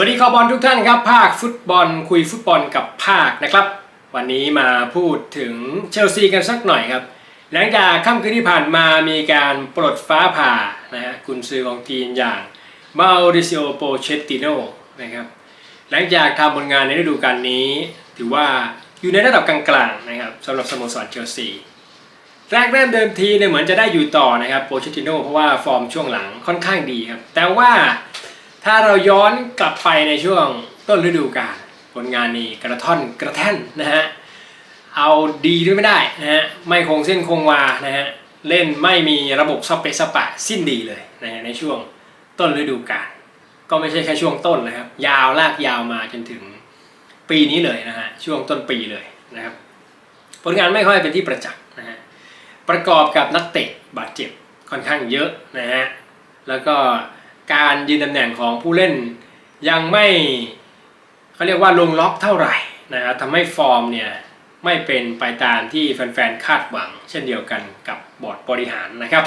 สวัสดีคอบอลทุกท่านครับ ภาคฟุตบอลคุยฟุตบอลกับภาคนะครับ วันนี้มาพูดถึงเชลซีกันสักหน่อยครับ หลังจากค่ำคืนที่ผ่านมามีการปลดฟ้าผ่านะฮะกุนซือของทีมอย่างมาริซิโอโปเชตติโนนะครับหลังจากทำผลงานในฤดูกาลนี้ ถือว่าอยู่ในระดับกลางๆนะครับสำหรับสโมสรเชลซีแรกเริ่มเดิมทีเนี่ยเหมือนจะได้อยู่ต่อนะครับโปเชตติโนเพราะว่าฟอร์มช่วงหลังค่อนข้างดีครับแต่ว่า ถ้าเราย้อนกลับไปในช่วงต้นฤดูกาลผลงานนี้กระท่อนกระแท่นนะฮะเอาดีด้วยไม่ได้นะฮะไม่คงเส้นคงวานะฮะเล่นไม่มีระบบสเปซสปะสิ้นดีเลยนะฮะในช่วงต้นฤดูกาลก็ไม่ใช่แค่ช่วงต้นนะครับ ยาวลากยาวมาจนถึงปีนี้เลยนะฮะช่วงต้นปีเลยนะครับ ผลงานไม่ค่อยเป็นที่ประจักษ์นะฮะประกอบกับนักเตะบาดเจ็บค่อนข้างเยอะนะฮะแล้วก็ การยืนตำแหน่งของผู้เล่น ยังไม่เขาเรียกว่าลงล็อกเท่าไหร่นะฮะทำให้ฟอร์มเนี่ยไม่เป็นไปตามที่แฟนๆ คาดหวัง เช่นเดียวกันกับบอร์ดบริหารนะครับ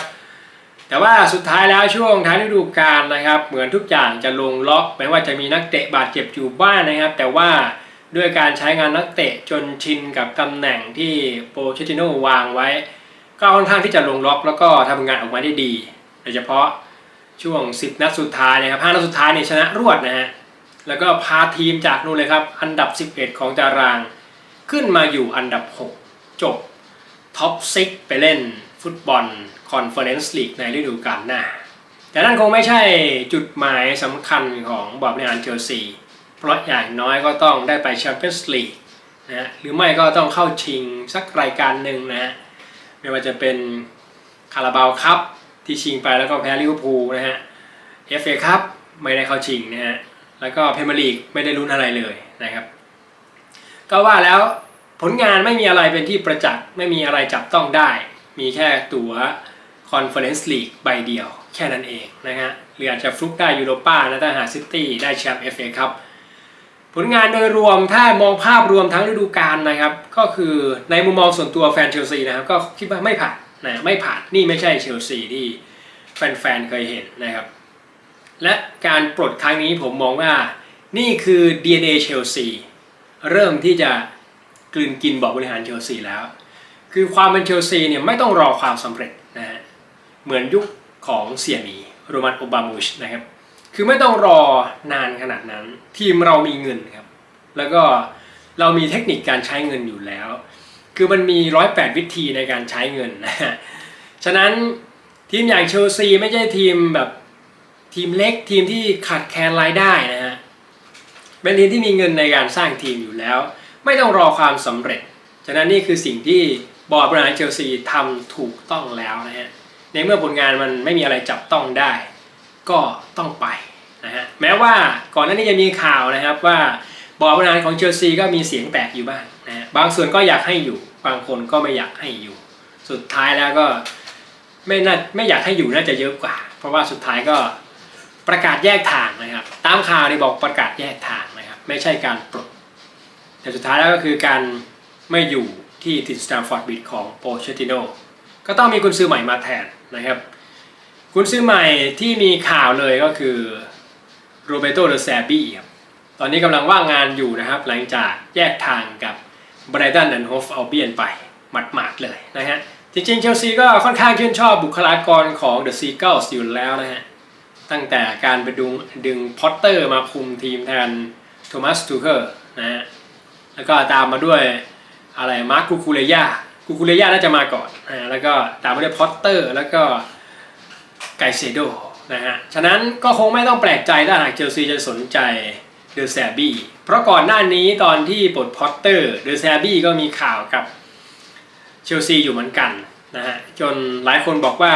แต่ว่าสุดท้ายแล้วช่วงท้ายฤดูกาลนะครับ เหมือนทุกอย่างจะลงล็อกแม้ว่าจะมีนักเตะบาดเจ็บอยู่บ้างนะครับ แต่ว่าด้วยการใช้งานนักเตะจนชินกับตำแหน่งที่โปเชติโนวางไว้ ก็ค่อนข้างที่จะลงล็อกแล้วก็ทำงานออกมาได้ดี โดยเฉพาะ ช่วง 10 นัดสุดท้ายนะครับ5นัดสุดท้ายเนี่ยชนะรวดนะฮะแล้วก็พาทีมจากนู่นเลยครับ อันดับ 11 ของตาราง ขึ้นมาอยู่อันดับ 6 จบท็อป 6 ไปเล่นฟุตบอลคอนเฟอเรนซ์ลีกในฤดูกาลหน้า แต่นั่นคงไม่ใช่จุดหมายสำคัญของบอร์ดบริหารเชลซีเพราะอย่างน้อยก็ต้องได้ไปแชมเปี้ยนส์ลีกนะฮะหรือไม่ก็ต้องเข้าชิงสักรายการหนึ่งนะฮะไม่ว่าจะเป็นคาราบาวคัพ ที่ชิงไปแล้วก็แพ้ลิเวอร์พูลนะฮะเอฟเอคัพไม่ได้เข้าชิงนะฮะแล้วก็เพรเมียร์ลีกไม่ได้ลุ้นอะไรเลยนะครับ ก็ว่าแล้วผลงานไม่มีอะไรเป็นที่ประจักษ์ไม่มีอะไรจับต้องได้ มีแค่ตั๋วคอนเฟอเรนซ์ลีกใบเดียว แค่นั้นเองนะฮะหรืออาจจะฟลุกได้ยูโรป้านะถ้าหาซิตี้ได้แชมป์เอฟเอคัพผลงานโดยรวมถ้ามองภาพรวมทั้งฤดูกาลนะครับ ก็คือในมุมมองส่วนตัวแฟนเชลซีนะครับ ก็คิดว่าไม่ผ่าน นะไม่ผ่านนี่ไม่ใช่เชลซีที่แฟนๆเคยเห็นนะครับ และการปลดครั้งนี้ผมมองว่านี่คือ DNA เชลซีเริ่มที่จะกลืนกินบอร์ดบริหารเชลซีแล้ว คือความเป็นเชลซีเนี่ยไม่ต้องรอความสำเร็จนะฮะเหมือนยุคของเสียมีโรมันโอบามูชนะครับคือไม่ต้องรอนานขนาดนั้น ทีมเรามีเงินครับ แล้วก็เรามีเทคนิคการใช้เงินอยู่แล้ว คือมันมีร้อยแปดวิธีในการใช้เงินนะฉะนั้นทีมอย่างเชลซีไม่ใช่ทีมแบบทีมเล็กทีมที่ขาดแคลนรายได้นะฮะเป็นทีมที่มีเงินในการสร้างทีมอยู่แล้ว ไม่ต้องรอความสำเร็จ ฉะนั้นนี่คือสิ่งที่บอร์ดบริหารเชลซีทำถูกต้องแล้วนะฮะในเมื่อผลงานมันไม่มีอะไรจับต้องได้ ก็ต้องไปนะฮะแม้ว่าก่อนหน้านี้จะมีข่าวนะครับว่าบอร์ดบริหารของเชลซีก็มีเสียงแตกอยู่บ้างนะบางส่วนก็อยากให้อยู่ บางคนก็ไม่อยากให้อยู่ สุดท้ายแล้วก็ไม่น่าไม่อยากให้อยู่น่าจะเยอะกว่า เพราะว่าสุดท้ายก็ประกาศแยกทางนะครับ ตามข่าวนี่บอกประกาศแยกทางนะครับ ไม่ใช่การปลดแต่สุดท้ายแล้วก็คือการไม่อยู่ที่ทีมสแตมฟอร์ดบิดของโปเชติโนก็ต้องมีกุนซื้อใหม่มาแทนนะครับ กุนซื้อใหม่ที่มีข่าวเลยก็คือโรเบโตเดอแซบี้ครับตอนนี้กำลังว่างงานอยู่นะครับ หลังจากแยกทางกับ ไบรตันแอนด์โฮฟเอัลเบียนไปหมาดๆเลยนะฮะ จริงๆเชลซีก็ค่อนข้างชื่นชอบบุคลากรของเดอะซีเกิลส์อยู่แล้วนะฮะ ตั้งแต่การไปดึงดึงพอตเตอร์มาคุมทีมแทนโทมัสทูเคอร์นะฮะ แล้วก็ตามมาด้วยอะไรมาร์คกูคูเลียกูคูเลียน่าจะมาก่อนนะแล้วก็ตามมาด้วยพอตเตอร์แล้วก็ไกเซโดนะฮะ ฉะนั้นก็คงไม่ต้องแปลกใจถ้าหากเชลซีจะสนใจ เดอแซบี้เพราะก่อนหน้านี้ตอนที่ปลดพอตเตอร์เดอแซบี้ก็มีข่าวกับเชลซีอยู่เหมือนกันนะฮะจนหลายคนบอกว่า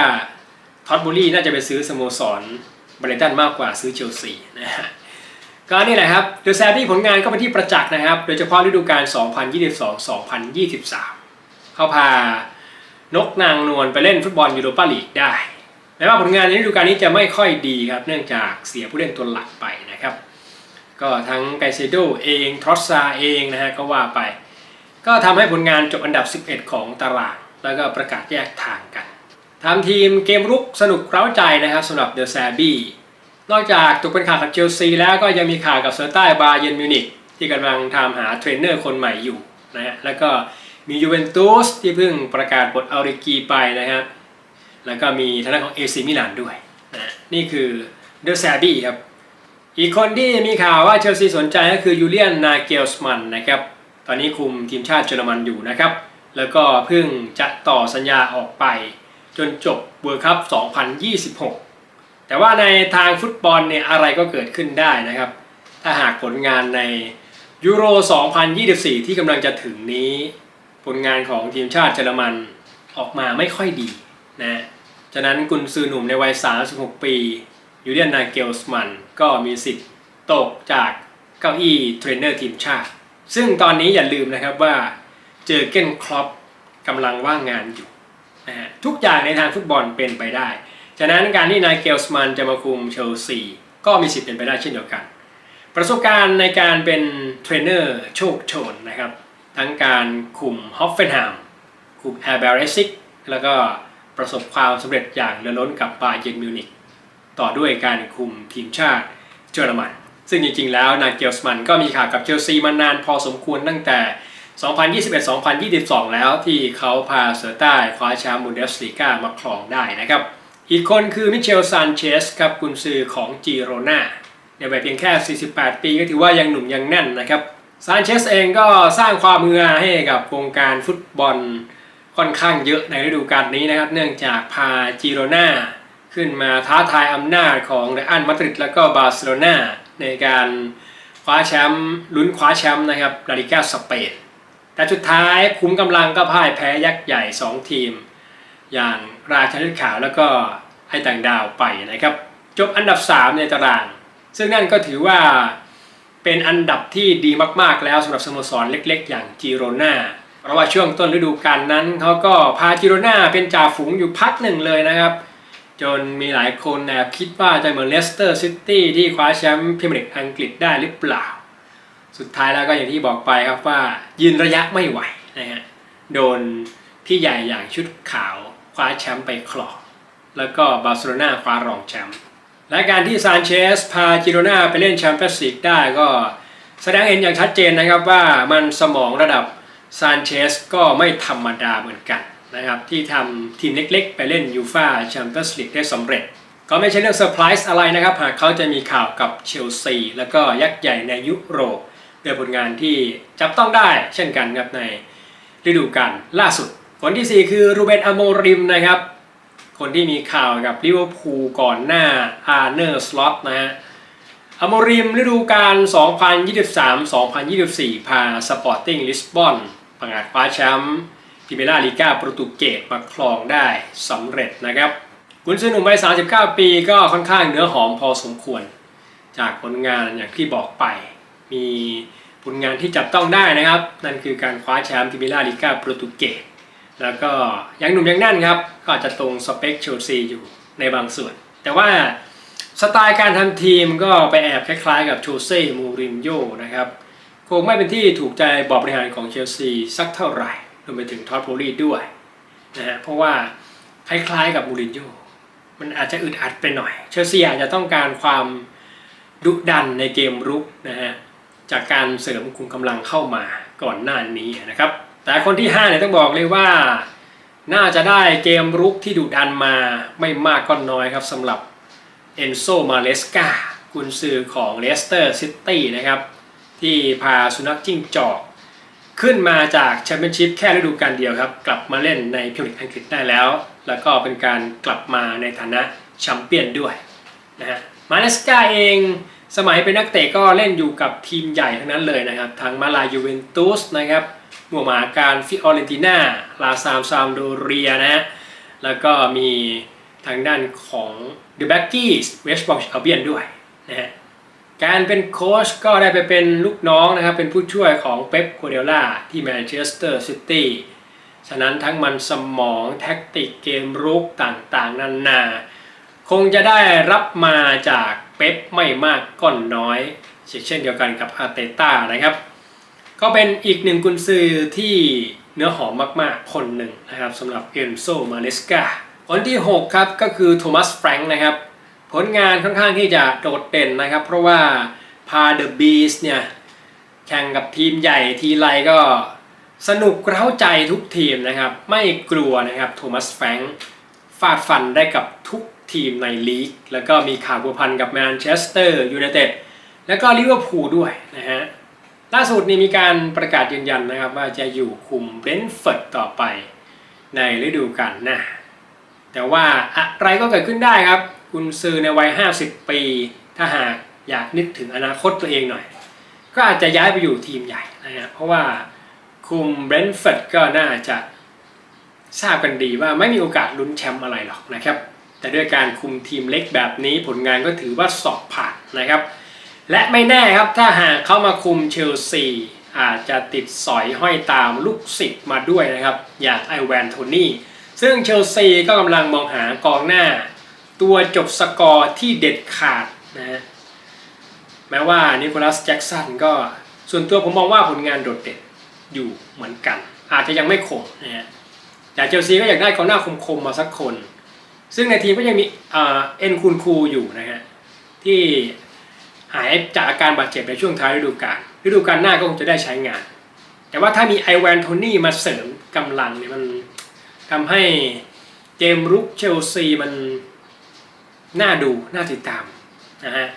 ท็อตบูรี่น่าจะไปซื้อสโมสรบริตันมากกว่าซื้อเชลซีนะฮะก็นี่แหละครับเดอแซบี้ผลงานก็เป็นที่ประจักษ์นะครับ โดยเฉพาะฤดูกาล 2022-2023 เขาพานกนางนวลไปเล่นฟุตบอลยูโรปาลีกได้แม้ว่าผลงานในฤดูกาลนี้จะไม่ค่อยดีครับ เนื่องจากเสียผู้เล่นตัวหลักไปนะครับ ก็ทั้งไกเซโดเองทรอสซาเองนะฮะก็ว่าไป ก็ทำให้ผลงานจบอันดับ 11 ของตาราง แล้วก็ประกาศแยกทางกันทำทีมเกมรุกสนุกเร้าใจนะครับสำหรับเดอะแซบี้นอกจากตกเป็นข่าวกับเชลซีแล้วก็ยังมีข่าวกับเซอร์ใต้บาเยนมิวนิกที่กำลังทำหาเทรนเนอร์คนใหม่อยู่นะฮะแล้วก็มียูเวนตุสที่เพิ่งประกาศปลดอาริกีไปนะครับแล้วก็มีทางด้านของเอซีมิลานด้วยนะนี่คือเดอะแซบี้ครับ อีกคนที่มีข่าวว่าเชลซีสนใจก็คือยูเลียนนาเกลสมันนะครับ ตอนนี้คุมทีมชาติเยอรมันอยู่นะครับ แล้วก็เพิ่งจะต่อสัญญาออกไป จนจบเวิร์คัพ 2026 แต่ว่าในทางฟุตบอลเนี่ยอะไรก็เกิดขึ้นได้นะครับ ถ้าหากผลงานในยูโร 2024 ที่กำลังจะถึงนี้ ผลงานของทีมชาติเยอรมันออกมาไม่ค่อยดีนะ ฉะนั้นกุนซือหนุ่มในวัย 36 ปี ยูเลียนนาเกลสมันก็มีสิทธิ์ตกจากเก้าอี้เทรนเนอร์ทีมชาติ ซึ่งตอนนี้อย่าลืมนะครับว่าเจอเก้นครอปกำลังว่างงานอยู่นะฮะทุกอย่างในทางฟุตบอลเป็นไปได้ ฉะนั้นการที่นายเกลสมันจะมาคุมเชลซีก็มีสิทธิ์เป็นไปได้เช่นเดียวกัน ประสบการณ์ในการเป็นเทรนเนอร์โชคโชนนะครับ ทั้งการคุมฮอฟเฟนแฮมคุมแอร์เบรซิกแล้วก็ประสบความสำเร็จอย่างเลือล้นกับบาเยร์นมิวนิก ต่อด้วยการคุมทีมชาติเยอรมัน ซึ่งจริงๆ แล้วนาเกลสมันก็มีข่าวกับเชลซีมานานพอสมควรตั้งแต่ 2021-2022 แล้วที่เขาพาเสือใต้คว้าแชมป์บุนเดสลีกามาครองได้นะครับ อีกคนคือมิเชลซานเชสครับกุนซือของจีโรนาในวัยเพียงแค่ 48 ปีก็ถือว่ายังหนุ่มยังแน่นนะครับซานเชสเองก็สร้างความมือให้กับวงการฟุตบอลค่อนข้างเยอะในฤดูกาลนี้นะครับ เนื่องจากพาจิโรนา ขึ้นมาท้าทายอำนาจของเรอัลมาดริดแล้วก็บาร์เซโลนาในการคว้าแชมป์ลุ้นคว้าแชมป์นะครับลาลิกาสเปนแต่สุดท้ายคุ้มกำลังก็พ่ายแพ้ยักษ์ใหญ่ 2 ทีม อย่างราชาฤทธิ์ขาวแล้วก็ไอ้ต่างดาวไปนะครับ จบอันดับ 3 ในตาราง ซึ่งนั่นก็ถือว่าเป็นอันดับที่ดีมากๆแล้วสำหรับสโมสรเล็กๆ อย่างจิโรนาเพราะว่าช่วงต้นฤดูกาลนั้นเขาก็พาจิโรนาเป็นจ่าฝูงอยู่พักหนึ่งเลยนะครับ จนมีหลายคนแอบคิดว่าจะเหมือนเลสเตอร์ซิตี้ที่คว้าแชมป์พรีเมียร์ลีกอังกฤษได้หรือเปล่า สุดท้ายแล้วก็อย่างที่บอกไปครับว่ายืนระยะไม่ไหวนะฮะโดนพี่ใหญ่อย่างชุดขาวคว้าแชมป์ไปครองแล้วก็บาร์เซโลนาคว้ารองแชมป์และการที่ซานเชสพาจิโรนาไปเล่นแชมเปี้ยนส์ลีกได้ก็แสดงเห็นอย่างชัดเจนนะครับว่ามันสมองระดับซานเชสก็ไม่ธรรมดาเหมือนกัน นะครับที่ทำทีมเล็กๆ ไปเล่นยูฟาแชมเปี้ยนส์ลีกได้สำเร็จ ก็ไม่ใช่เรื่องเซอร์ไพรส์อะไรนะครับหากเขาจะมีข่าวกับเชลซีแล้วก็ยักษ์ใหญ่ในยุโรปด้วยผลงานที่จับต้องได้เช่นกันครับในฤดูกาลล่าสุดคนที่ 4 คือรูเบนอโมริมนะครับ คนที่มีข่าวกับลิเวอร์พูลก่อนหน้าอาร์เนอร์สล็อตนะฮะอโมริมฤดูกาล 2023-2024 พาสปอร์ติ้งลิสบอนประกาศคว้าแชมป์ พรีเมียร์ลีกาโปรตุเกสมาครองได้สำเร็จนะครับกุนซือหนุ่มวัย39 ปีก็ค่อนข้างเนื้อหอมพอสมควร จากผลงานอย่างที่บอกไป มีผลงานที่จับต้องได้นะครับ นั่นคือการคว้าแชมป์พรีเมียร์ลีกาโปรตุเกสแล้วก็ยังหนุ่มยังแน่นครับ ก็อาจจะตรงสเปคเชลซีอยู่ในบางส่วน แต่ว่าสไตล์การทำทีมก็ไปแอบคล้ายๆกับโชเซ่มูรินโญ่นะครับคงไม่เป็นที่ถูกใจบอร์ดบริหารของเชลซีสักเท่าไหร่ รวมไปถึงท็อตโพลีด้วยนะฮะเพราะว่าคล้ายๆกับมูรินโญ่มันอาจจะอึดอัดไปหน่อย เชลซีอาจจะต้องการความดุดันในเกมรุกนะฮะจากการเสริมคุมกำลังเข้ามาก่อนหน้านี้นะครับ แต่คนที่5เนี่ยต้องบอกเลยว่า น่าจะได้เกมรุกที่ดุดันมาไม่มากก็น้อยครับสำหรับเอนโซมาเลสกากุนซือของเลสเตอร์ซิตี้นะครับ ที่พาสุนัขจิ้งจอก ขึ้นมาจากแชมเปี้ยนชิพแค่ฤดูกาลเดียวครับ กลับมาเล่นในพรีเมียร์ลีกอังกฤษได้แล้ว แล้วก็เป็นการกลับมาในฐานะแชมเปี้ยนด้วยนะฮะมาเลสกาเองสมัยเป็นนักเตะก็เล่นอยู่กับทีมใหญ่ทั้งนั้นเลยนะครับทั้งมาลายูเวนตุสนะครับมัวหมาการฟิออเรนติน่าลาซามซามโดเรียนะฮะแล้วก็มีทางด้านของเดอะแบ็กกี้เวสต์บอมอัลเบียนด้วยนะฮะ การเป็นโค้ชก็ได้ไปเป็นลูกน้องนะครับ เป็นผู้ช่วยของเป๊ปโคเดล่าที่แมนเชสเตอร์ซิตี้ฉะนั้นทั้งมันสมองแท็กติกเกมรุกต่างๆ นานา คงจะได้รับมาจากเป๊ปไม่มากก็น้อยเช่นเดียวกันกับอาเตต้านะครับ ก็เป็นอีกหนึ่งกุนซือที่เนื้อหอมมากๆ คนหนึ่งนะครับสำหรับเอนโซมาเลสกาคนที่ 6 ครับก็คือโทมัสแฟรงค์นะครับ ผลงานค่อนข้างที่จะโดดเด่นนะครับ เพราะว่าพาเดอะบีสเนี่ยแข่งกับทีมใหญ่ทีไรก็สนุกเร้าใจทุกทีมนะครับ ไม่กลัวนะครับโทมัสแฟงฟาดฟันได้กับทุกทีมในลีก แล้วก็มีข่าวพัวพันกับแมนเชสเตอร์ยูไนเต็ดแล้วก็ลิเวอร์พูลด้วยนะฮะล่าสุดนี้มีการประกาศยืนยันนะครับ ว่าจะอยู่คุมเบรนท์ฟอร์ดต่อไปในฤดูกาลหน้าแต่ว่าอะไรก็เกิดขึ้นได้ครับ คุณซื้อในวัย 50 ปี ถ้าหากอยากนึกถึงอนาคตตัวเองหน่อย ก็อาจจะย้ายไปอยู่ทีมใหญ่นะฮะเพราะว่าคุมเบรนท์ฟอร์ดก็น่าจะทราบกันดีว่าไม่มีโอกาสลุ้นแชมป์อะไรหรอกนะครับ แต่ด้วยการคุมทีมเล็กแบบนี้ผลงานก็ถือว่าสอบผ่านนะครับ และไม่แน่ครับถ้าหากเข้ามาคุมเชลซีอาจจะติดสอยห้อยตามลูกศิษย์มาด้วยนะครับ อย่างไอแวนโทนี่ซึ่งเชลซีก็กำลังมองหากองหน้า ตัวจบสกอร์ที่เด็ดขาดนะฮะแม้ว่านิโคลัสแจ็กสันก็ส่วนตัวผมมองว่าผลงานโดดเด่นอยู่เหมือนกัน อาจจะยังไม่คงนะฮะแต่เชลซีก็อยากได้กองหน้าคมๆมาสักคน ซึ่งในทีมก็ยังมีเอ็นคูนคูอยู่นะฮะที่หายจากอาการบาดเจ็บในช่วงท้ายฤดูกาลฤดูกาลหน้าก็คงจะได้ใช้งาน แต่ว่าถ้ามีไอแวนโทนี่มาเสริมกำลังเนี่ยมันทำให้เกมรุกเชลซีมัน น่าดูน่าติดตามนะฮะ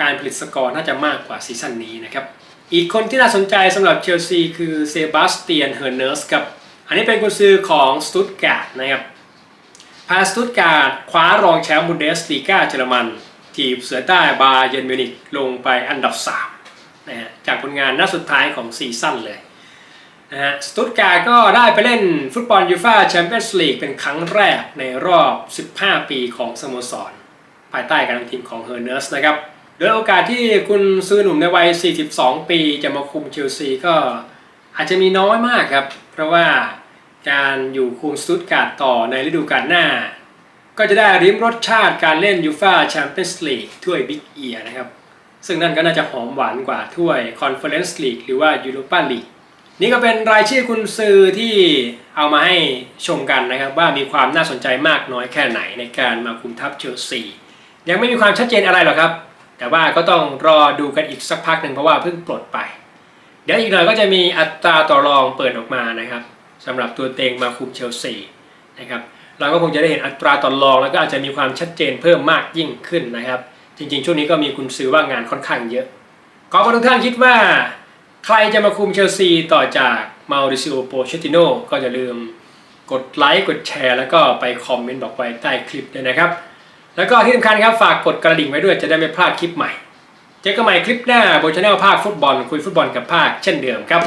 การผลิตสกอร์น่าจะมากกว่าซีซั่นนี้นะครับอีกคนที่น่าสนใจสำหรับเชลซีคือเซบาสเตียนเฮอร์เนสครับอันนี้เป็นกุญซือของสตุตการ์ดนะครับพาสตุตการ์ดคว้ารองแชมป์บุนเดสลีกาเยอรมันทีมเสือใต้บาเยนมิวนิกลงไปอันดับ3นะฮะจากผลงานนัดสุดท้ายของซีซั่นเลยนะฮะสตุตการ์ดก็ได้ไปเล่นฟุตบอลยูฟ่าแชมเปี้ยนส์ลีกเป็นครั้งแรกในรอบ 15 ปีของสโมสร ภายใต้การนำทีมของเฮอร์เนสนะครับโดยโอกาสที่คุณซื้อหนุ่มในวัย 42 ปีจะมาคุมเชลซีก็อาจจะมีน้อยมากครับ เพราะว่าการอยู่คุมสตุตการ์ดต่อในฤดูกาลหน้า ก็จะได้ริมรสชาติการเล่นยูฟ่าแชมเปี้ยนส์ลีกถ้วยบิ๊กเอียนะครับ ซึ่งนั่นก็น่าจะหอมหวานกว่าถ้วยคอนเฟอเรนซ์ลีกหรือว่ายูโรปาลีกนี่ก็เป็นรายชื่อคุณซื้อที่เอามาให้ชมกันนะครับ ว่ามีความน่าสนใจมากน้อยแค่ไหนในการมาคุมทัพเชลซี ยังไม่มีความชัดเจนอะไรหรอกครับ แต่ว่าก็ต้องรอดูกันอีกสักพักหนึ่งเพราะว่าเพิ่งปลดไป เดี๋ยวอีกหน่อยก็จะมีอัตราต่อรองเปิดออกมานะครับสำหรับตัวเต็งมาคุมเชลซีนะครับเราก็คงจะได้เห็นอัตราต่อรองแล้วก็อาจจะมีความชัดเจนเพิ่มมากยิ่งขึ้นนะครับ จริงๆ ช่วงนี้ก็มีคุณซื้อว่างงานค่อนข้างเยอะขอบคุณทุกท่านคิดว่า ใครจะมาคุมเชลซีต่อจากมาริซิโอโปเชติโนก็อย่าลืมกดไลค์กดแชร์ แล้วก็ไปคอมเมนต์บอกไว้ใต้คลิปด้วยนะครับ แล้วก็ที่สำคัญครับฝากกดกระดิ่งไว้ด้วยจะได้ไม่พลาดคลิปใหม่ เจอกันใหม่คลิปหน้าบนช anel ภาคฟุตบอลคุยฟุตบอลกับภาคเช่นเดิมครับ